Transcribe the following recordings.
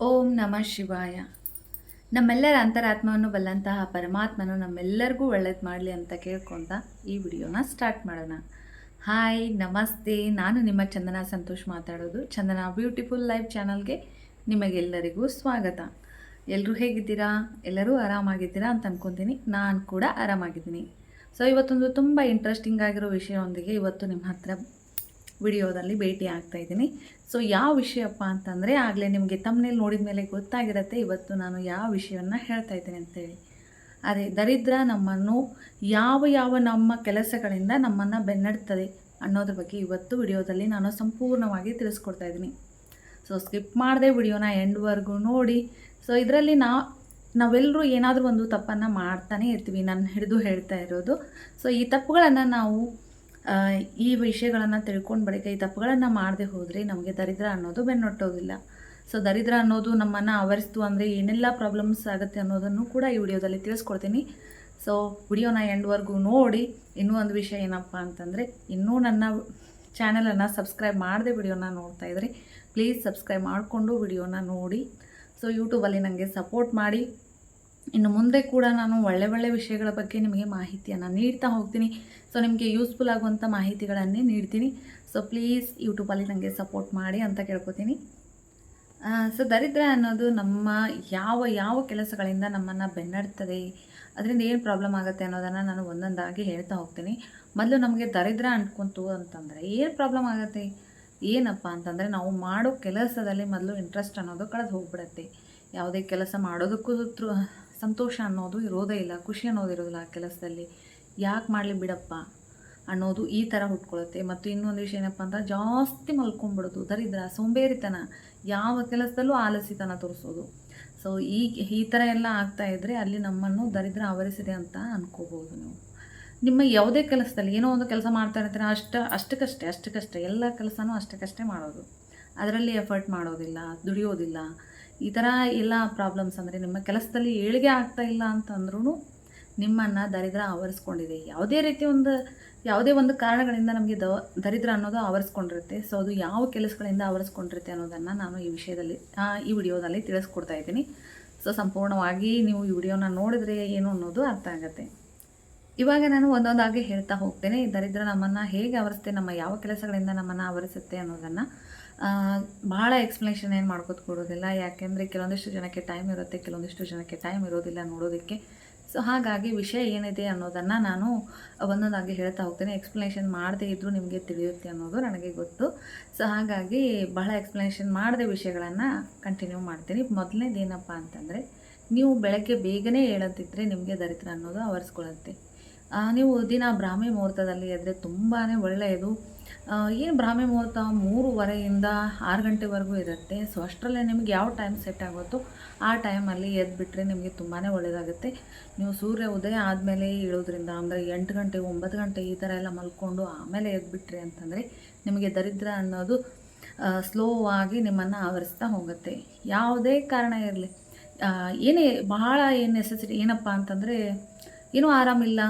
ಓಂ ನಮಃ ಶಿವಾಯ. ನಮ್ಮೆಲ್ಲರ ಅಂತರಾತ್ಮವನ್ನು ಬಲ್ಲಂತಹ ಪರಮಾತ್ಮನು ನಮ್ಮೆಲ್ಲರಿಗೂ ಒಳ್ಳೇದು ಮಾಡಲಿ ಅಂತ ಕೇಳ್ಕೊತ ಈ ವಿಡಿಯೋನ ಸ್ಟಾರ್ಟ್ ಮಾಡೋಣ. ಹಾಯ್, ನಮಸ್ತೆ. ನಾನು ನಿಮ್ಮ ಚಂದನ ಸಂತೋಷ್ ಮಾತಾಡೋದು. ಚಂದನ ಬ್ಯೂಟಿಫುಲ್ ಲೈಫ್ ಚಾನಲ್ಗೆ ನಿಮಗೆಲ್ಲರಿಗೂ ಸ್ವಾಗತ. ಎಲ್ಲರೂ ಹೇಗಿದ್ದೀರಾ? ಎಲ್ಲರೂ ಆರಾಮಾಗಿದ್ದೀರಾ ಅಂತ ಅಂದ್ಕೊತೀನಿ ನಾನು ಕೂಡ ಆರಾಮಾಗಿದ್ದೀನಿ. ಸೊ ಇವತ್ತೊಂದು ತುಂಬ ಇಂಟ್ರೆಸ್ಟಿಂಗ್ ಆಗಿರೋ ವಿಷಯದೊಂದಿಗೆ ಇವತ್ತು ನಿಮ್ಮ ಹತ್ರ ವಿಡಿಯೋದಲ್ಲಿ ಭೇಟಿ ಆಗ್ತಾ ಇದ್ದೀನಿ. ಸೊ ಯಾವ ವಿಷಯಪ್ಪ ಅಂತಂದರೆ, ಆಗಲೇ ನಿಮಗೆ ತಮ್ಮನೇಲಿ ನೋಡಿದ ಮೇಲೆ ಗೊತ್ತಾಗಿರುತ್ತೆ, ಇವತ್ತು ನಾನು ಯಾವ ವಿಷಯವನ್ನು ಹೇಳ್ತಾ ಇದ್ದೀನಿ ಅಂತೇಳಿ. ಅದೇ, ದರಿದ್ರ ನಮ್ಮನ್ನು ಯಾವ ಯಾವ ನಮ್ಮ ಕೆಲಸಗಳಿಂದ ನಮ್ಮನ್ನು ಬೆನ್ನಡ್ತದೆ ಅನ್ನೋದ್ರ ಬಗ್ಗೆ ಇವತ್ತು ವಿಡಿಯೋದಲ್ಲಿ ನಾನು ಸಂಪೂರ್ಣವಾಗಿ ತಿಳಿಸ್ಕೊಡ್ತಾ ಇದ್ದೀನಿ. ಸೊ ಸ್ಕಿಪ್ ಮಾಡದೆ ವಿಡಿಯೋನ ಎಂಡ್ವರೆಗೂ ನೋಡಿ. ಸೊ ಇದರಲ್ಲಿ ನಾ ನಾವೆಲ್ಲರೂ ಏನಾದರೂ ಒಂದು ತಪ್ಪನ್ನು ಮಾಡ್ತಾನೆ ಇರ್ತೀವಿ, ನಾನು ಹಿಡಿದು ಹೇಳ್ತಾ ಇರೋದು. ಸೊ ಈ ತಪ್ಪುಗಳನ್ನು ನಾವು ಈ ವಿಷಯಗಳನ್ನು ತಿಳ್ಕೊಂಡು ಬಳಿಕ ಈ ತಪ್ಪುಗಳನ್ನು ಮಾಡದೆ ಹೋದರೆ ನಮಗೆ ದರಿದ್ರ ಅನ್ನೋದು ಬೆನ್ನೊಟ್ಟೋದಿಲ್ಲ. ಸೊ ದರಿದ್ರ ಅನ್ನೋದು ನಮ್ಮನ್ನು ಆವರಿಸ್ತು ಅಂದರೆ ಏನೆಲ್ಲ ಪ್ರಾಬ್ಲಮ್ಸ್ ಆಗುತ್ತೆ ಅನ್ನೋದನ್ನು ಕೂಡ ಈ ವಿಡಿಯೋದಲ್ಲಿ ತಿಳಿಸ್ಕೊಡ್ತೀನಿ. ಸೊ ವಿಡಿಯೋನ ಎಂಡ್ವರೆಗೂ ನೋಡಿ ಇನ್ನೂ ಒಂದು ವಿಷಯ ಏನಪ್ಪ ಅಂತಂದರೆ ಇನ್ನೂ ನನ್ನ ಚಾನಲನ್ನು ಸಬ್ಸ್ಕ್ರೈಬ್ ಮಾಡದೆ ವಿಡಿಯೋನ ನೋಡ್ತಾ ಇದ್ರಿ ಪ್ಲೀಸ್ ಸಬ್ಸ್ಕ್ರೈಬ್ ಮಾಡಿಕೊಂಡು ವಿಡಿಯೋನ ನೋಡಿ. ಸೊ ಯೂಟ್ಯೂಬಲ್ಲಿ ನನಗೆ ಸಪೋರ್ಟ್ ಮಾಡಿ. ಇನ್ನು ಮುಂದೆ ಕೂಡ ನಾನು ಒಳ್ಳೆ ಒಳ್ಳೆ ವಿಷಯಗಳ ಬಗ್ಗೆ ನಿಮಗೆ ಮಾಹಿತಿಯನ್ನು ನೀಡ್ತಾ ಹೋಗ್ತೀನಿ. ಸೊ ನಿಮಗೆ ಯೂಸ್ಫುಲ್ ಆಗುವಂಥ ಮಾಹಿತಿಗಳನ್ನೇ ನೀಡ್ತೀನಿ. ಸೊ ಪ್ಲೀಸ್ ಯೂಟ್ಯೂಬಲ್ಲಿ ನನಗೆ ಸಪೋರ್ಟ್ ಮಾಡಿ ಅಂತ ಕೇಳ್ಕೊತೀನಿ. ಸೊ ದರಿದ್ರ ಅನ್ನೋದು ನಮ್ಮ ಯಾವ ಯಾವ ಕೆಲಸಗಳಿಂದ ನಮ್ಮನ್ನು ಬೆನ್ನಡ್ತದೆ, ಅದರಿಂದ ಏನು ಪ್ರಾಬ್ಲಮ್ ಆಗುತ್ತೆ ಅನ್ನೋದನ್ನು ನಾನು ಒಂದೊಂದಾಗಿ ಹೇಳ್ತಾ ಹೋಗ್ತೀನಿ. ಮೊದಲು ನಮಗೆ ದರಿದ್ರ ಅಂಟ್ಕೊಂತು ಅಂತಂದರೆ ಏನು ಪ್ರಾಬ್ಲಮ್ ಆಗುತ್ತೆ? ಏನಪ್ಪ ಅಂತಂದರೆ ನಾವು ಮಾಡೋ ಕೆಲಸದಲ್ಲಿ ಮೊದಲು ಇಂಟ್ರೆಸ್ಟ್ ಅನ್ನೋದು ಕಳೆದು ಹೋಗ್ಬಿಡತ್ತೆ. ಯಾವುದೇ ಕೆಲಸ ಮಾಡೋದಕ್ಕೂ ಸಂತೋಷ ಅನ್ನೋದು, ಇರೋದೇ ಇಲ್ಲ. ಖುಷಿ ಅನ್ನೋದು ಇರೋದಿಲ್ಲ ಆ ಕೆಲಸದಲ್ಲಿ. ಯಾಕೆ ಮಾಡಲಿ ಬಿಡಪ್ಪ ಅನ್ನೋದು ಈ ಥರ ಹುಟ್ಕೊಳ್ಳುತ್ತೆ ಮತ್ತು ಇನ್ನೊಂದು ವಿಷಯ ಏನಪ್ಪ ಅಂದ್ರೆ ಜಾಸ್ತಿ ಮಲ್ಕೊಂಡ್ಬಿಡೋದು, ದರಿದ್ರ, ಸೋಂಬೇರಿತನ. ಯಾವ ಕೆಲಸದಲ್ಲೂ ಆಲಸಿತನ ತೋರಿಸೋದು. ಸೊ ಈ ಈ ಥರ ಎಲ್ಲ ಆಗ್ತಾ ಇದ್ದರೆ ಅಲ್ಲಿ ನಮ್ಮನ್ನು ದರಿದ್ರ ಆವರಿಸಿದೆ ಅಂತ ಅಂದ್ಕೋಬೋದು ನೀವು. ನಿಮ್ಮ ಯಾವುದೇ ಕೆಲಸದಲ್ಲಿ ಏನೋ ಒಂದು ಕೆಲಸ ಮಾಡ್ತಾ ಇರ್ತೀರ, ಅಷ್ಟ, ಅಷ್ಟಕ್ಕಷ್ಟೇ ಅಷ್ಟಕ್ಕಷ್ಟೇ. ಎಲ್ಲ ಕೆಲಸನೂ ಅಷ್ಟಕ್ಕಷ್ಟೇ ಮಾಡೋದು. ಅದರಲ್ಲಿ ಎಫರ್ಟ್ ಮಾಡೋದಿಲ್ಲ, ದುಡಿಯೋದಿಲ್ಲ. ಈ ಥರ ಎಲ್ಲ ಪ್ರಾಬ್ಲಮ್ಸ್ ಅಂದರೆ ನಿಮ್ಮ ಕೆಲಸದಲ್ಲಿ ಏಳಿಗೆ ಆಗ್ತಾ ಇಲ್ಲ ಅಂತಂದ್ರೂ ನಿಮ್ಮನ್ನು ದರಿದ್ರ ಆವರಿಸ್ಕೊಂಡಿದೆ. ಯಾವುದೇ ರೀತಿ ಒಂದು, ಯಾವುದೇ ಒಂದು ಕಾರಣಗಳಿಂದ ನಮಗೆ ದರಿದ್ರ ಅನ್ನೋದು ಆವರಿಸ್ಕೊಂಡಿರುತ್ತೆ. ಸೊ ಅದು ಯಾವ ಕೆಲಸಗಳಿಂದ ಆವರಿಸ್ಕೊಂಡಿರುತ್ತೆ ಅನ್ನೋದನ್ನು ನಾನು ಈ ವಿಷಯದಲ್ಲಿ ಈ ವಿಡಿಯೋದಲ್ಲಿ ತಿಳಿಸ್ಕೊಡ್ತಾ ಇದ್ದೀನಿ. ಸೊ ಸಂಪೂರ್ಣವಾಗಿ ನೀವು ಈ ವಿಡಿಯೋನ ನೋಡಿದರೆ ಏನು ಅನ್ನೋದು ಅರ್ಥ ಆಗುತ್ತೆ. ಇವಾಗ ನಾನು ಒಂದೊಂದಾಗಿ ಹೇಳ್ತಾ ಹೋಗ್ತೇನೆ. ದರಿದ್ರ ನಮ್ಮನ್ನು ಹೇಗೆ ಆವರಿಸುತ್ತೆ, ನಮ್ಮ ಯಾವ ಕೆಲಸಗಳಿಂದ ನಮ್ಮನ್ನು ಆವರಿಸುತ್ತೆ ಅನ್ನೋದನ್ನು ಭಾಳ ಎಕ್ಸ್ಪ್ಲನೇಷನ್ ಏನು ಮಾಡ್ಕೋತ ಕೊಡೋದಿಲ್ಲ. ಯಾಕೆಂದರೆ ಕೆಲವೊಂದಿಷ್ಟು ಜನಕ್ಕೆ ಟೈಮ್ ಇರುತ್ತೆ, ಕೆಲವೊಂದಿಷ್ಟು ಜನಕ್ಕೆ ಟೈಮ್ ಇರೋದಿಲ್ಲ ನೋಡೋದಕ್ಕೆ. ಸೊ ಹಾಗಾಗಿ ವಿಷಯ ಏನಿದೆ ಅನ್ನೋದನ್ನು ನಾನು ಒಂದೊಂದಾಗಿ ಹೇಳ್ತಾ ಹೋಗ್ತೇನೆ. ಎಕ್ಸ್ಪ್ಲನೇಷನ್ ಮಾಡದೇ ಇದ್ದರೂ ನಿಮಗೆ ತಿಳಿಯುತ್ತೆ ಅನ್ನೋದು ನನಗೆ ಗೊತ್ತು. ಸೊ ಹಾಗಾಗಿ ಬಹಳ ಎಕ್ಸ್ಪ್ಲನೇಷನ್ ಮಾಡದೆ ವಿಷಯಗಳನ್ನು ಕಂಟಿನ್ಯೂ ಮಾಡ್ತೀನಿ. ಮೊದಲನೇದೇನಪ್ಪ ಅಂತಂದರೆ, ನೀವು ಬೆಳಗ್ಗೆ ಬೇಗನೆ ಹೇಳದಿದ್ದರೆ ನಿಮಗೆ ದರಿದ್ರ ಅನ್ನೋದು ಆವರಿಸ್ಕೊಳ್ಳುತ್ತೆ. ನೀವು ದಿನ ಬ್ರಾಹ್ಮಿ ಮುಹೂರ್ತದಲ್ಲಿ ಎದ್ದರೆ ತುಂಬಾ ಒಳ್ಳೆಯದು. ಏನು ಬ್ರಾಹ್ಮಿ ಮುಹೂರ್ತ ಮೂರುವರೆಯಿಂದ ಆರು ಗಂಟೆವರೆಗೂ ಇರುತ್ತೆ. ಸೊ ಅಷ್ಟರಲ್ಲೇ ನಿಮಗೆ ಯಾವ ಟೈಮ್ ಸೆಟ್ ಆಗುತ್ತೋ ಆ ಟೈಮಲ್ಲಿ ಎದ್ಬಿಟ್ರೆ ನಿಮಗೆ ತುಂಬಾ ಒಳ್ಳೆಯದಾಗುತ್ತೆ ನೀವು ಸೂರ್ಯ ಉದಯ ಆದಮೇಲೆ ಇಳೋದ್ರಿಂದ ಅಂದರೆ ಎಂಟು ಗಂಟೆ, ಒಂಬತ್ತು ಗಂಟೆ ಈ ಥರ ಎಲ್ಲ ಮಲ್ಕೊಂಡು ಆಮೇಲೆ ಎದ್ಬಿಟ್ರಿ ಅಂತಂದರೆ ನಿಮಗೆ ದರಿದ್ರ ಅನ್ನೋದು ಸ್ಲೋ ಆಗಿ ನಿಮ್ಮನ್ನು ಆವರಿಸ್ತಾ ಹೋಗುತ್ತೆ. ಯಾವುದೇ ಕಾರಣ ಇರಲಿ. ಏನೇ ಬಹಳ ಏನು ನೆಸೆಸಿಟಿ ಏನಪ್ಪ ಅಂತಂದರೆ ಏನೂ ಆರಾಮಿಲ್ಲ.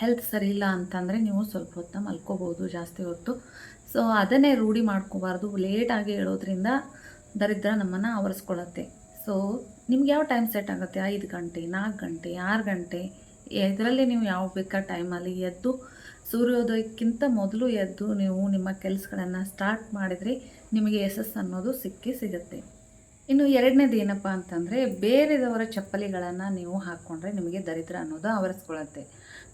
ಹೆಲ್ತ್ ಸರಿ ಇಲ್ಲ ಅಂತಂದರೆ ನೀವು ಸ್ವಲ್ಪ ಹೊತ್ತು ಮಲ್ಕೋಬೋದು ಜಾಸ್ತಿ ಹೊತ್ತು. ಸೊ ಅದನ್ನೇ ರೂಢಿ ಮಾಡ್ಕೋಬಾರ್ದು. ಲೇಟಾಗಿ ಹೇಳೋದ್ರಿಂದ ದರಿದ್ರ ನಮ್ಮನ್ನು ಆವರಿಸ್ಕೊಳತ್ತೆ ಸೊ ನಿಮ್ಗೆ ಯಾವ ಟೈಮ್ ಸೆಟ್ ಆಗುತ್ತೆ? ಐದು ಗಂಟೆ, ನಾಲ್ಕು ಗಂಟೆ, ಆರು ಗಂಟೆ? ಇದರಲ್ಲಿ ನೀವು ಯಾವ ಬೇಕಾ ಟೈಮಲ್ಲಿ ಎದ್ದು, ಸೂರ್ಯೋದಯಕ್ಕಿಂತ ಮೊದಲು ಎದ್ದು ನೀವು ನಿಮ್ಮ ಕೆಲಸಗಳನ್ನು ಸ್ಟಾರ್ಟ್ ಮಾಡಿದರೆ ನಿಮಗೆ ಯಶಸ್ಸು ಅನ್ನೋದು ಸಿಕ್ಕಿ ಸಿಗುತ್ತೆ. ಇನ್ನು ಎರಡನೇದು ಏನಪ್ಪ ಅಂತಂದರೆ ಬೇರೆದವರ ಚಪ್ಪಲಿಗಳನ್ನು ನೀವು ಹಾಕ್ಕೊಂಡ್ರೆ ನಿಮಗೆ ದರಿದ್ರ ಅನ್ನೋದು ಆವರಿಸ್ಕೊಳ್ಳುತ್ತೆ.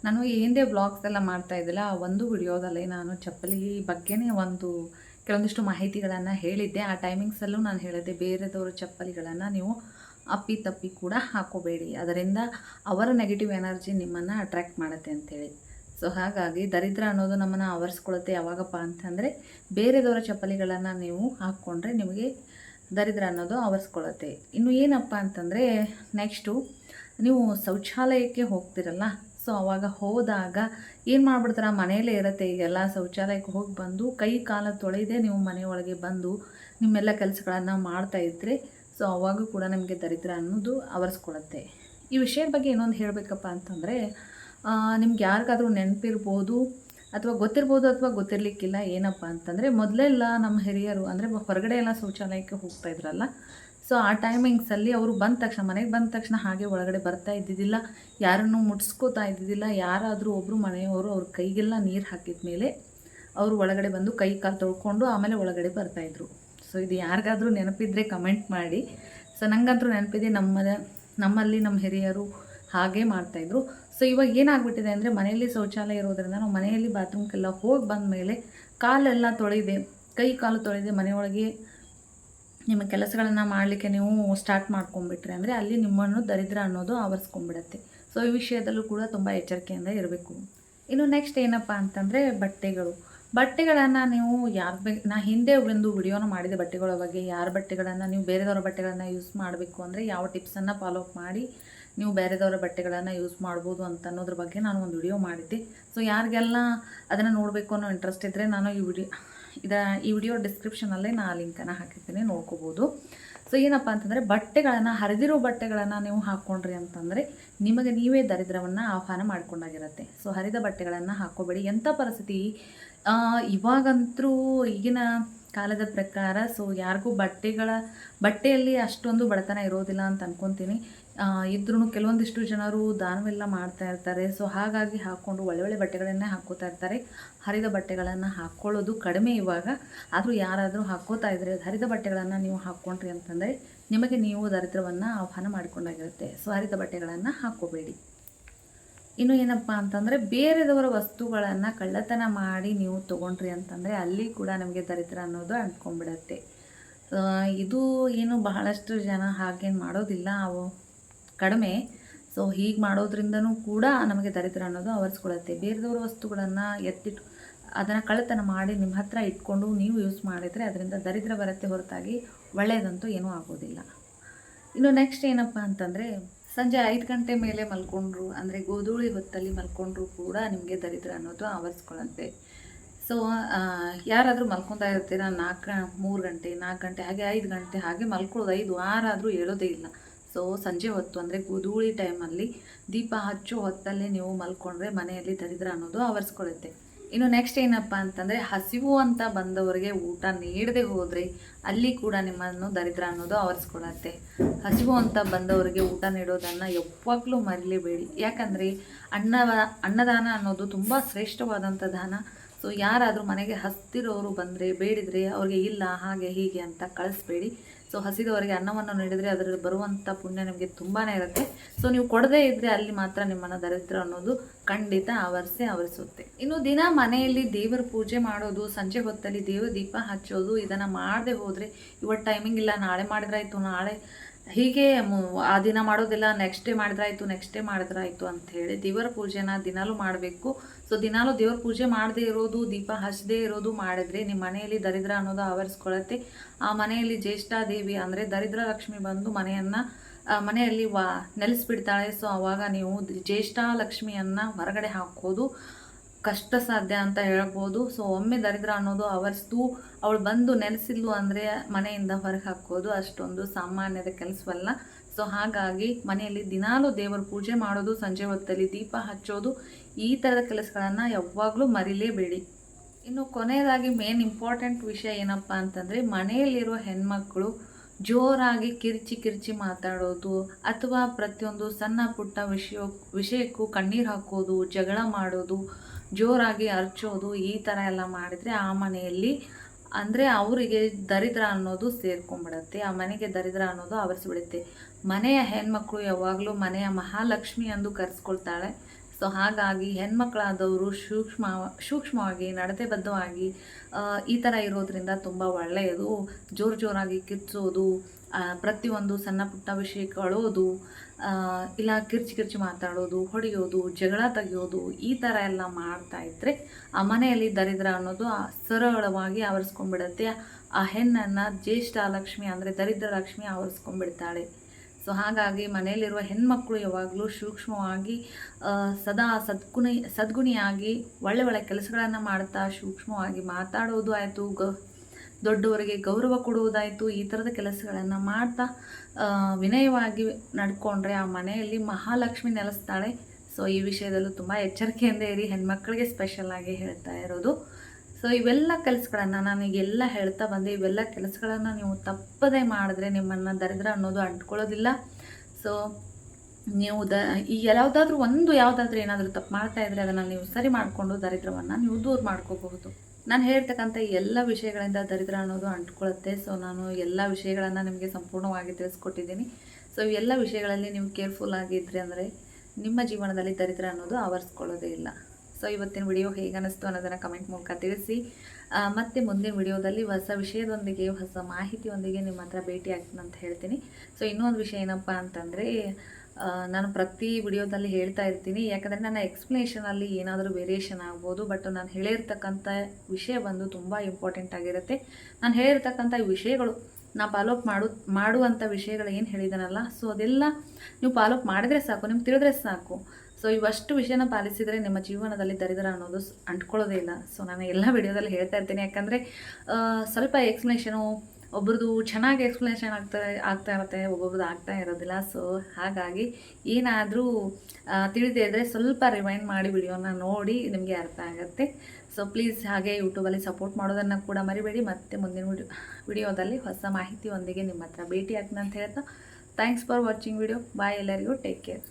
ನಾನು ಹಿಂದೆ ಬ್ಲಾಗ್ಸ್ ಎಲ್ಲ ಮಾಡ್ತಾ ಇದ್ದಿಲ್ಲ ಒಂದು ವಿಡಿಯೋದಲ್ಲಿ ನಾನು ಚಪ್ಪಲಿ ಬಗ್ಗೆನೇ ಒಂದು ಕೆಲವೊಂದಿಷ್ಟು ಮಾಹಿತಿಗಳನ್ನು ಹೇಳಿದ್ದೆ. ಆ ಟೈಮಿಂಗ್ಸಲ್ಲೂ ನಾನು ಹೇಳಿದ್ದೆ, ಬೇರೆದವರ ಚಪ್ಪಲಿಗಳನ್ನು ನೀವು ಅಪ್ಪಿ ತಪ್ಪಿ ಕೂಡ ಹಾಕೋಬೇಡಿ. ಅದರಿಂದ ಅವರ ನೆಗೆಟಿವ್ ಎನರ್ಜಿ ನಿಮ್ಮನ್ನು ಅಟ್ರ್ಯಾಕ್ಟ್ ಮಾಡುತ್ತೆ ಅಂತೇಳಿ. ಸೊ ಹಾಗಾಗಿ ದರಿದ್ರ ಅನ್ನೋದು ನಮ್ಮನ್ನು ಆವರಿಸ್ಕೊಳ್ಳುತ್ತೆ ಯಾವಾಗಪ್ಪ ಅಂತಂದರೆ, ಬೇರೆದವರ ಚಪ್ಪಲಿಗಳನ್ನು ನೀವು ಹಾಕ್ಕೊಂಡ್ರೆ ನಿಮಗೆ ದರಿದ್ರ ಅನ್ನೋದು ಆವರಿಸ್ಕೊಳ್ಳುತ್ತೆ ಇನ್ನು ಏನಪ್ಪ ಅಂತಂದರೆ ನೆಕ್ಸ್ಟು ನೀವು ಶೌಚಾಲಯಕ್ಕೆ ಹೋಗ್ತಿರಲ್ಲ ಸೊ ಅವಾಗ ಹೋದಾಗ ಏನು ಮಾಡ್ಬಿಡ್ತಾರೆ? ಮನೆಯಲ್ಲೇ ಇರುತ್ತೆ. ಈಗೆಲ್ಲ ಶೌಚಾಲಯಕ್ಕೆ ಹೋಗಿ ಬಂದು ಕೈ ಕಾಲ ತೊಳೆಯದೆ ನೀವು ಮನೆಯೊಳಗೆ ಬಂದು ನಿಮ್ಮೆಲ್ಲ ಕೆಲಸಗಳನ್ನು ಮಾಡ್ತಾ ಇದ್ದರೆ ಸೊ ಅವಾಗೂ ಕೂಡ ನಮಗೆ ದರಿದ್ರ ಅನ್ನೋದು ಆವರಿಸ್ಕೊಳತ್ತೆ. ಈ ವಿಷಯದ ಬಗ್ಗೆ ಇನ್ನೊಂದು ಹೇಳಬೇಕಪ್ಪ ಅಂತಂದರೆ ನಿಮ್ಗೆ ಯಾರಿಗಾದರೂ ನೆನಪಿರ್ಬೋದು ಅಥವಾ ಗೊತ್ತಿರ್ಬೋದು ಅಥವಾ ಗೊತ್ತಿರಲಿಕ್ಕಿಲ್ಲ ಏನಪ್ಪ ಅಂತಂದರೆ ಮೊದಲೆಲ್ಲ ನಮ್ಮ ಹಿರಿಯರು ಅಂದರೆ ಹೊರಗಡೆ ಎಲ್ಲ ಶೌಚಾಲಯಕ್ಕೆ ಹೋಗ್ತಾ ಇದ್ರಲ್ಲ ಸೊ ಆ ಟೈಮಿಂಗ್ಸಲ್ಲಿ ಅವರು ಬಂದ ತಕ್ಷಣ, ಮನೆಗೆ ಬಂದ ತಕ್ಷಣ ಹಾಗೆ ಒಳಗಡೆ ಬರ್ತಾ ಇದ್ದಿದ್ದಿಲ್ಲ. ಯಾರನ್ನು ಮುಟ್ಸ್ಕೋತಾ ಇದ್ದಿದ್ದಿಲ್ಲ. ಯಾರಾದರೂ ಒಬ್ಬರು ಮನೆಯವರು ಅವ್ರ ಕೈಗೆಲ್ಲ ನೀರು ಹಾಕಿದ ಮೇಲೆ ಅವರು ಒಳಗಡೆ ಬಂದು ಕೈ ಕಾಲು ತೊಳ್ಕೊಂಡು ಆಮೇಲೆ ಒಳಗಡೆ ಬರ್ತಾಯಿದ್ರು ಸೊ ಇದು ಯಾರಿಗಾದರೂ ನೆನಪಿದ್ರೆ ಕಮೆಂಟ್ ಮಾಡಿ. ಸೊ ನನಗಂತೂ ನೆನಪಿದೆ ನಮ್ಮ ನಮ್ಮಲ್ಲಿ ನಮ್ಮ ಹಿರಿಯರು ಹಾಗೆ ಮಾಡ್ತಾಯಿದ್ರು ಸೊ ಇವಾಗ ಏನಾಗ್ಬಿಟ್ಟಿದೆ ಅಂದರೆ ಮನೆಯಲ್ಲಿ ಶೌಚಾಲಯ ಇರೋದ್ರಿಂದ ನಾವು ಮನೆಯಲ್ಲಿ ಬಾತ್ರೂಮ್ಗೆಲ್ಲ ಹೋಗಿ ಬಂದ ಮೇಲೆ ಕಾಲೆಲ್ಲ ತೊಳೆದೆ. ಕೈ ಕಾಲು ತೊಳೆದೆ ಮನೆಯೊಳಗೆ ನಿಮ್ಮ ಕೆಲಸಗಳನ್ನು ಮಾಡಲಿಕ್ಕೆ ನೀವು ಸ್ಟಾರ್ಟ್ ಮಾಡ್ಕೊಂಡ್ಬಿಟ್ರೆ ಅಂದರೆ ಅಲ್ಲಿ ನಿಮ್ಮನ್ನು ದರಿದ್ರ ಅನ್ನೋದು ಆವರಿಸ್ಕೊಂಡ್ಬಿಡತ್ತೆ. ಸೊ ಈ ವಿಷಯದಲ್ಲೂ ಕೂಡ ತುಂಬ ಎಚ್ಚರಿಕೆಯಿಂದ ಇರಬೇಕು. ಇನ್ನು ನೆಕ್ಸ್ಟ್ ಏನಪ್ಪ ಅಂತಂದರೆ ಬಟ್ಟೆಗಳು. ಬಟ್ಟೆಗಳನ್ನು ನೀವು ಯಾರು ಬೇ, ನಾ ಹಿಂದೆ ಒಂದು ವಿಡಿಯೋನ ಮಾಡಿದೆ ಬಟ್ಟೆಗಳ ಬಗ್ಗೆ, ಯಾರ ಬಟ್ಟೆಗಳನ್ನು ನೀವು ಬೇರೆದವರ ಬಟ್ಟೆಗಳನ್ನು ಯೂಸ್ ಮಾಡಬೇಕು ಅಂದರೆ ಯಾವ ಟಿಪ್ಸನ್ನು ಫಾಲೋ ಅಪ್ ಮಾಡಿ ನೀವು ಬೇರೆದವರ ಬಟ್ಟೆಗಳನ್ನು ಯೂಸ್ ಮಾಡ್ಬೋದು ಅಂತ ಅನ್ನೋದ್ರ ಬಗ್ಗೆ ನಾನು ಒಂದು ವಿಡಿಯೋ ಮಾಡಿದ್ದೆ. ಸೊ ಯಾರಿಗೆಲ್ಲ ಅದನ್ನು ನೋಡಬೇಕು ಅನ್ನೋ ಇಂಟ್ರೆಸ್ಟ್ ಇದ್ದರೆ ನಾನು ಈ ವಿಡಿಯೋ ಇದ ಈ ವಿಡಿಯೋ ಡಿಸ್ಕ್ರಿಪ್ಷನಲ್ಲೇ ನಾ ಲಿಂಕನ್ನು ಹಾಕಿರ್ತೀನಿ, ನೋಡ್ಕೋಬೋದು. ಸೊ ಏನಪ್ಪ ಅಂತಂದರೆ ಬಟ್ಟೆಗಳನ್ನು, ಹರಿದಿರೋ ಬಟ್ಟೆಗಳನ್ನು ನೀವು ಹಾಕ್ಕೊಂಡ್ರಿ ಅಂತಂದರೆ ನಿಮಗೆ ನೀವೇ ದರಿದ್ರವನ್ನು ಆಹ್ವಾನ ಮಾಡ್ಕೊಂಡಾಗಿರುತ್ತೆ. ಸೊ ಹರಿದ ಬಟ್ಟೆಗಳನ್ನು ಹಾಕೋಬೇಡಿ ಎಂಥ ಪರಿಸ್ಥಿತಿ? ಇವಾಗಂತೂ ಈಗಿನ ಕಾಲದ ಪ್ರಕಾರ ಸೊ ಯಾರಿಗೂ ಬಟ್ಟೆಗಳ, ಬಟ್ಟೆಯಲ್ಲಿ ಅಷ್ಟೊಂದು ಬಡತನ ಇರೋದಿಲ್ಲ ಅಂತ ಅನ್ಕೊತೀನಿ. ಇದ್ರೂ ಕೆಲವೊಂದಿಷ್ಟು ಜನರು ದಾನವೆಲ್ಲ ಮಾಡ್ತಾ ಇರ್ತಾರೆ. ಸೊ ಹಾಗಾಗಿ ಹಾಕ್ಕೊಂಡು ಒಳ್ಳೆ ಒಳ್ಳೆ ಬಟ್ಟೆಗಳನ್ನೇ ಹಾಕ್ಕೋತಾ ಇರ್ತಾರೆ. ಹರಿದ ಬಟ್ಟೆಗಳನ್ನು ಹಾಕ್ಕೊಳ್ಳೋದು ಕಡಿಮೆ ಇವಾಗ. ಆದರೂ ಯಾರಾದರೂ ಹಾಕ್ಕೋತಾ ಇದ್ದರೆ ಹರಿದ ಬಟ್ಟೆಗಳನ್ನು ನೀವು ಹಾಕ್ಕೊಂಡ್ರಿ ಅಂತಂದರೆ ನಿಮಗೆ ನೀವು ದರಿದ್ರವನ್ನು ಆಹ್ವಾನ ಮಾಡಿಕೊಂಡಾಗಿರುತ್ತೆ. ಸೊ ಹರಿದ ಬಟ್ಟೆಗಳನ್ನು ಹಾಕ್ಕೋಬೇಡಿ. ಇನ್ನು ಏನಪ್ಪ ಅಂತಂದರೆ ಬೇರೆದವರ ವಸ್ತುಗಳನ್ನು ಕಳ್ಳತನ ಮಾಡಿ ನೀವು ತೊಗೊಂಡ್ರಿ ಅಂತಂದರೆ ಅಲ್ಲಿ ಕೂಡ ನಮಗೆ ದರಿದ್ರ ಅನ್ನೋದು ಅಂಟ್ಕೊಂಡ್ಬಿಡತ್ತೆ. ಇದು ಏನು ಬಹಳಷ್ಟು ಜನ ಹಾಗೇನು ಮಾಡೋದಿಲ್ಲ. ಅವು ಕಡಿಮೆ. ಸೊ ಹೀಗೆ ಮಾಡೋದ್ರಿಂದನೂ ಕೂಡ ನಮಗೆ ದರಿದ್ರ ಅನ್ನೋದು ಆವರಿಸ್ಕೊಳ್ಳುತ್ತೆ ಬೇರೆದವ್ರ ವಸ್ತುಗಳನ್ನು ಎತ್ತಿಟ್ಟು ಅದನ್ನು ಕಳ್ಳತನ ಮಾಡಿ ನಿಮ್ಮ ಹತ್ರ ಇಟ್ಕೊಂಡು ನೀವು ಯೂಸ್ ಮಾಡಿದರೆ ಅದರಿಂದ ದರಿದ್ರ ಬರುತ್ತೆ ಹೊರತಾಗಿ ಒಳ್ಳೆಯದಂತೂ ಏನೂ ಆಗೋದಿಲ್ಲ. ಇನ್ನು ನೆಕ್ಸ್ಟ್ ಏನಪ್ಪ ಅಂತಂದರೆ, ಸಂಜೆ ಐದು ಗಂಟೆ ಮೇಲೆ ಮಲ್ಕೊಂಡ್ರು, ಅಂದರೆ ಗೋಧೂಳಿ ಹೊತ್ತಲ್ಲಿ ಮಲ್ಕೊಂಡ್ರು ಕೂಡ ನಿಮಗೆ ದರಿದ್ರ ಅನ್ನೋದು ಆವರಿಸ್ಕೊಳ್ಳುತ್ತೆ ಸೊ ಯಾರಾದರೂ ಮಲ್ಕೊತಾ ಇರ್ತೀರ ನಾಲ್ಕು, ಮೂರು ಗಂಟೆ, ನಾಲ್ಕು ಗಂಟೆ, ಹಾಗೆ ಐದು ಗಂಟೆ, ಹಾಗೆ ಮಲ್ಕೊಳ್ಳೋದು ಐದು, ಆರಾದರೂ ಹೇಳೋದೇ ಇಲ್ಲ. ಸೊ ಸಂಜೆ ಹೊತ್ತು ಅಂದರೆ ಗುದೂಳಿ ಟೈಮಲ್ಲಿ ದೀಪ ಹಚ್ಚೋ ಹೊತ್ತಲ್ಲೇ ನೀವು ಮಲ್ಕೊಂಡ್ರೆ ಮನೆಯಲ್ಲಿ ದರಿದ್ರ ಅನ್ನೋದು ಆವರಿಸ್ಕೊಳ್ಳುತ್ತೆ ಇನ್ನು ನೆಕ್ಸ್ಟ್ ಏನಪ್ಪ ಅಂತಂದರೆ ಹಸಿವು ಅಂತ ಬಂದವರಿಗೆ ಊಟ ನೀಡದೆ ಹೋದರೆ ಅಲ್ಲಿ ಕೂಡ ನಿಮ್ಮನ್ನು ದರಿದ್ರ ಅನ್ನೋದು ಆವರಿಸ್ಕೊಳತ್ತೆ. ಹಸಿವು ಅಂತ ಬಂದವರಿಗೆ ಊಟ ನೀಡೋದನ್ನು ಯಾವಾಗಲೂ ಮರಿಲೇಬೇಡಿ. ಯಾಕಂದರೆ ಅನ್ನವ ಅನ್ನದಾನ ಅನ್ನೋದು ತುಂಬ ಶ್ರೇಷ್ಠವಾದಂಥ ದಾನ. ಸೊ ಯಾರಾದರೂ ಮನೆಗೆ ಹಸ್ತಿರೋರು ಬಂದರೆ, ಬೇಡಿದರೆ ಅವ್ರಿಗೆ ಇಲ್ಲ, ಹಾಗೆ ಹೀಗೆ ಅಂತ ಕಳಿಸ್ಬೇಡಿ. ಸೊ ಹಸಿದವರಿಗೆ ಅನ್ನವನ್ನು ನೀಡಿದರೆ ಅದರಲ್ಲಿ ಬರುವಂಥ ಪುಣ್ಯ ನಿಮಗೆ ತುಂಬಾ ಇರುತ್ತೆ. ಸೊ ನೀವು ಕೊಡದೇ ಇದ್ದರೆ ಅಲ್ಲಿ ಮಾತ್ರ ನಿಮ್ಮನ್ನು ದರಿದ್ರ ಅನ್ನೋದು ಖಂಡಿತ ಆವರಿಸಿ ಆವರಿಸುತ್ತೆ. ಇನ್ನು ದಿನ ಮನೆಯಲ್ಲಿ ದೇವರ ಪೂಜೆ ಮಾಡೋದು, ಸಂಜೆ ಹೊತ್ತಲ್ಲಿ ದೇವರ ದೀಪ ಹಚ್ಚೋದು, ಇದನ್ನು ಮಾಡದೆ ಹೋದರೆ ಇವತ್ತು ಟೈಮಿಂಗ್ ಇಲ್ಲ, ನಾಳೆ ಮಾಡಿದ್ರಾಯ್ತು ನಾಳೆ ಹೀಗೆ ಆ ದಿನ ಮಾಡೋದಿಲ್ಲ ನೆಕ್ಸ್ಟ್ ಡೇ ಮಾಡಿದ್ರಾಯ್ತು ನೆಕ್ಸ್ಟ್ ಡೇ ಮಾಡಿದ್ರಾಯ್ತು ಅಂತ ಹೇಳಿ ದೇವರ ಪೂಜೆನ ದಿನಾಲೂ ಮಾಡಬೇಕು. ಸೊ ದಿನಾಲೂ ದೇವರ ಪೂಜೆ ಮಾಡದೇ ಇರೋದು, ದೀಪ ಹಚ್ಚದೇ ಇರೋದು ಮಾಡಿದ್ರೆ ನಿಮ್ಮ ಮನೆಯಲ್ಲಿ ದರಿದ್ರ ಅನ್ನೋದು ಆವರಿಸ್ಕೊಳತ್ತೆ. ಆ ಮನೆಯಲ್ಲಿ ಜ್ಯೇಷ್ಠಾದೇವಿ ಅಂದರೆ ದರಿದ್ರ ಲಕ್ಷ್ಮಿ ಬಂದು ಮನೆಯನ್ನು ಮನೆಯಲ್ಲಿ ವಾ, ನೆಲೆಸ್ಬಿಡ್ತಾಳೆ. ಸೊ ಆವಾಗ ನೀವು ಜ್ಯೇಷ್ಠ ಲಕ್ಷ್ಮಿಯನ್ನು ಹೊರಗಡೆ ಹಾಕೋದು ಕಷ್ಟ ಸಾಧ್ಯ ಅಂತ ಹೇಳ್ಬೋದು. ಸೊ ಒಮ್ಮೆ ದರಿದ್ರ ಅನ್ನೋದು ಅವರ್ಸ್ತು ಅವಳು ಬಂದು ನೆಲೆಸಿದ್ಲು ಅಂದರೆ ಮನೆಯಿಂದ ಹೊರಗೆ ಹಾಕೋದು ಅಷ್ಟೊಂದು ಸಾಮಾನ್ಯದ ಕೆಲಸವಲ್ಲ. ಸೊ ಹಾಗಾಗಿ ಮನೆಯಲ್ಲಿ ದಿನಾಲೂ ದೇವರ ಪೂಜೆ ಮಾಡೋದು, ಸಂಜೆ ಹೊತ್ತಲ್ಲಿ ದೀಪ ಹಚ್ಚೋದು, ಈ ಥರದ ಕೆಲಸಗಳನ್ನು ಯಾವಾಗಲೂ ಮರಿಲೇಬೇಡಿ. ಇನ್ನು ಕೊನೆಯದಾಗಿ ಮೇನ್ ಇಂಪಾರ್ಟೆಂಟ್ ವಿಷಯ ಏನಪ್ಪ ಅಂತಂದರೆ ಮನೆಯಲ್ಲಿರುವ ಹೆಣ್ಮಕ್ಳು ಜೋರಾಗಿ ಕಿರ್ಚಿ ಕಿರ್ಚಿ ಮಾತಾಡೋದು ಅಥವಾ ಪ್ರತಿಯೊಂದು ಸಣ್ಣ ಪುಟ್ಟ ವಿಷಯ ವಿಷಯಕ್ಕೂ ಕಣ್ಣೀರು ಹಾಕೋದು, ಜಗಳ ಮಾಡೋದು ಜೋರಾಗಿ ಅರ್ಚೋದು ಈ ಥರ ಎಲ್ಲ ಮಾಡಿದರೆ ಆ ಮನೆಯಲ್ಲಿ ಅಂದರೆ ಅವರಿಗೆ ದರಿದ್ರ ಅನ್ನೋದು ಸೇರ್ಕೊಂಡ್ಬಿಡತ್ತೆ, ಆ ಮನೆಗೆ ದರಿದ್ರ ಅನ್ನೋದು ಆವರಿಸ್ಬಿಡುತ್ತೆ. ಮನೆಯ ಹೆಣ್ಮಕ್ಳು ಯಾವಾಗಲೂ ಮನೆಯ ಮಹಾಲಕ್ಷ್ಮಿ ಎಂದು ಕರೆಸ್ಕೊಳ್ತಾಳೆ. ಸೊ ಹಾಗಾಗಿ ಹೆಣ್ಮಕ್ಳಾದವರು ಸೂಕ್ಷ್ಮ, ಸೂಕ್ಷ್ಮವಾಗಿ, ನಡತೆಬದ್ಧವಾಗಿ ಈ ಥರ ಇರೋದ್ರಿಂದ ತುಂಬ ಒಳ್ಳೆಯದು. ಜೋರು ಜೋರಾಗಿ ಕಿರ್ಚೋದು ಪ್ರತಿಯೊಂದು ಸಣ್ಣ ಪುಟ್ಟ ವಿಷಯ ಕಳೋದು ಇಲ್ಲ ಕಿರ್ಚಿ ಕಿರ್ಚಿ ಮಾತಾಡೋದು, ಹೊಡೆಯೋದು, ಜಗಳ ತೆಗೆಯೋದು, ಈ ಥರ ಎಲ್ಲ ಮಾಡ್ತಾ ಇದ್ದರೆ ಆ ಮನೆಯಲ್ಲಿ ದರಿದ್ರ ಅನ್ನೋದು ಸರಳವಾಗಿ ಆವರಿಸ್ಕೊಂಡ್ಬಿಡುತ್ತೆ. ಆ ಹೆಣ್ಣನ್ನು ಜ್ಯೇಷ್ಠ ಲಕ್ಷ್ಮಿ ಅಂದರೆ ದರಿದ್ರ ಲಕ್ಷ್ಮಿ ಆವರಿಸ್ಕೊಂಡ್ಬಿಡ್ತಾಳೆ. ಸೊ ಹಾಗಾಗಿ ಮನೆಯಲ್ಲಿರುವ ಹೆಣ್ಮಕ್ಳು ಯಾವಾಗಲೂ ಸೂಕ್ಷ್ಮವಾಗಿ ಸದಾ ಸದ್ಗುಣಿ, ಸದ್ಗುಣಿಯಾಗಿ ಒಳ್ಳೆ ಒಳ್ಳೆ ಕೆಲಸಗಳನ್ನು ಮಾಡ್ತಾ ಸೂಕ್ಷ್ಮವಾಗಿ ಮಾತಾಡೋದು ಆಯಿತು. ಗ, ದೊಡ್ಡವರಿಗೆ ಗೌರವ ಕೊಡುವುದಾಯಿತು. ಈ ಥರದ ಕೆಲಸಗಳನ್ನು ಮಾಡ್ತಾ ವಿನಯವಾಗಿ ನಡ್ಕೊಂಡ್ರೆ ಆ ಮನೆಯಲ್ಲಿ ಮಹಾಲಕ್ಷ್ಮಿ ನೆಲೆಸ್ತಾಳೆ. ಸೊ ಈ ವಿಷಯದಲ್ಲೂ ತುಂಬ ಎಚ್ಚರಿಕೆಯಿಂದ ಇರಿ. ಹೆಣ್ಮಕ್ಳಿಗೆ ಸ್ಪೆಷಲ್ ಆಗಿ ಹೇಳ್ತಾ ಇರೋದು. ಸೊ ಇವೆಲ್ಲ ಕೆಲಸಗಳನ್ನು ನಾನೀಗೆಲ್ಲ ಹೇಳ್ತಾ ಬಂದೆ. ಇವೆಲ್ಲ ಕೆಲಸಗಳನ್ನು ನೀವು ತಪ್ಪದೇ ಮಾಡಿದ್ರೆ ನಿಮ್ಮನ್ನು ದರಿದ್ರ ಅನ್ನೋದು ಅಂಟ್ಕೊಳ್ಳೋದಿಲ್ಲ. ಸೊ ನೀವು ದ, ಈ ಯಾವುದಾದ್ರೂ ಒಂದು ಯಾವುದಾದ್ರೂ ಏನಾದರೂ ತಪ್ಪು ಮಾಡ್ತಾ ಇದ್ದರೆ ಅದನ್ನು ನೀವು ಸರಿ ಮಾಡಿಕೊಂಡು ದರಿದ್ರವನ್ನು ನೀವು ದೂರ ಮಾಡ್ಕೋಬಹುದು. ನಾನು ಹೇಳ್ತಕ್ಕಂಥ ಎಲ್ಲ ವಿಷಯಗಳಿಂದ ದರಿದ್ರ ಅನ್ನೋದು ಅಂಟ್ಕೊಳ್ಳುತ್ತೆ. ಸೊ ನಾನು ಎಲ್ಲ ವಿಷಯಗಳನ್ನು ನಿಮಗೆ ಸಂಪೂರ್ಣವಾಗಿ ತಿಳಿಸ್ಕೊಟ್ಟಿದ್ದೀನಿ. ಸೊ ಇವೆಲ್ಲ ವಿಷಯಗಳಲ್ಲಿ ನೀವು ಕೇರ್ಫುಲ್ ಆಗಿದ್ದರೆ ಅಂದರೆ ನಿಮ್ಮ ಜೀವನದಲ್ಲಿ ದರಿದ್ರ ಅನ್ನೋದು ಆವರಿಸ್ಕೊಳ್ಳೋದೇ ಇಲ್ಲ. ಸೊ ಇವತ್ತಿನ ವಿಡಿಯೋ ಹೇಗೆ ಅನ್ನಿಸ್ತು ಅನ್ನೋದನ್ನು ಕಮೆಂಟ್ ಮೂಲಕ ತಿಳಿಸಿ. ಮತ್ತೆ ಮುಂದಿನ ವಿಡಿಯೋದಲ್ಲಿ ಹೊಸ ವಿಷಯದೊಂದಿಗೆ, ಹೊಸ ಮಾಹಿತಿಯೊಂದಿಗೆ ನಿಮ್ಮ ಹತ್ರ ಭೇಟಿ ಆಗ್ತೀನಿ ಅಂತ ಹೇಳ್ತೀನಿ. ಸೊ ಇನ್ನೊಂದು ವಿಷಯ ಏನಪ್ಪ ಅಂತಂದರೆ ನಾನು ಪ್ರತಿ ವಿಡಿಯೋದಲ್ಲಿ ಹೇಳ್ತಾ ಇರ್ತೀನಿ. ಯಾಕಂದರೆ ನನ್ನ ಎಕ್ಸ್ಪ್ಲನೇಷನಲ್ಲಿ ಏನಾದರೂ ವೇರಿಯೇಷನ್ ಆಗ್ಬೋದು ಬಟ್ ನಾನು ಹೇಳಿರ್ತಕ್ಕಂಥ ವಿಷಯ ಬಂದು ತುಂಬ ಇಂಪಾರ್ಟೆಂಟ್ ಆಗಿರುತ್ತೆ. ನಾನು ಹೇಳಿರ್ತಕ್ಕಂಥ ವಿಷಯಗಳು, ನಾ ಫಾಲೋಅಪ್ ಮಾಡು, ಮಾಡುವಂಥ ವಿಷಯಗಳು ಏನು ಹೇಳಿದನಲ್ಲ, ಸೊ ಅದೆಲ್ಲ ನೀವು ಫಾಲೋಅಪ್ ಮಾಡಿದ್ರೆ ಸಾಕು, ನಿಮ್ಗೆ ತಿಳಿದ್ರೆ ಸಾಕು. ಸೊ ಇವಷ್ಟು ವಿಷಯನ ಪಾಲಿಸಿದರೆ ನಿಮ್ಮ ಜೀವನದಲ್ಲಿ ದರಿದ್ರ ಅನ್ನೋದು ಅಂಟ್ಕೊಳ್ಳೋದೇ ಇಲ್ಲ. ಸೊ ನಾನು ಎಲ್ಲ ವಿಡಿಯೋದಲ್ಲಿ ಹೇಳ್ತಾ ಇರ್ತೀನಿ. ಯಾಕಂದರೆ ಸ್ವಲ್ಪ ಎಕ್ಸ್ಪ್ಲನೇಷನು ಒಬ್ರದ್ದು ಚೆನ್ನಾಗಿ ಎಕ್ಸ್ಪ್ಲನೇಷನ್ ಆಗ್ತಾ ಆಗ್ತಾ ಇರುತ್ತೆ ಒಬ್ಬೊಬ್ರದ್ದು ಆಗ್ತಾ ಇರೋದಿಲ್ಲ. ಸೊ ಹಾಗಾಗಿ ಏನಾದರೂ ತಿಳಿದೇ ಇದ್ದರೆ ಸ್ವಲ್ಪ ರಿವೈಂಡ್ ಮಾಡಿ ವಿಡಿಯೋನ ನೋಡಿ ನಿಮಗೆ ಅರ್ಥ ಆಗುತ್ತೆ. ಸೊ ಪ್ಲೀಸ್ ಹಾಗೆ ಯೂಟ್ಯೂಬಲ್ಲಿ ಸಪೋರ್ಟ್ ಮಾಡೋದನ್ನು ಕೂಡ ಮರಿಬೇಡಿ. ಮತ್ತೆ ಮುಂದಿನ ವಿಡಿಯೋ ವಿಡಿಯೋದಲ್ಲಿ ಹೊಸ ಮಾಹಿತಿಯೊಂದಿಗೆ ನಿಮ್ಮ ಹತ್ರ ಭೇಟಿ ಆಗ್ತೀನಿ ಅಂತ ಹೇಳ್ತಾ. Thanks for watching video bye ಎಲ್ಲರಿಗೂ. Take care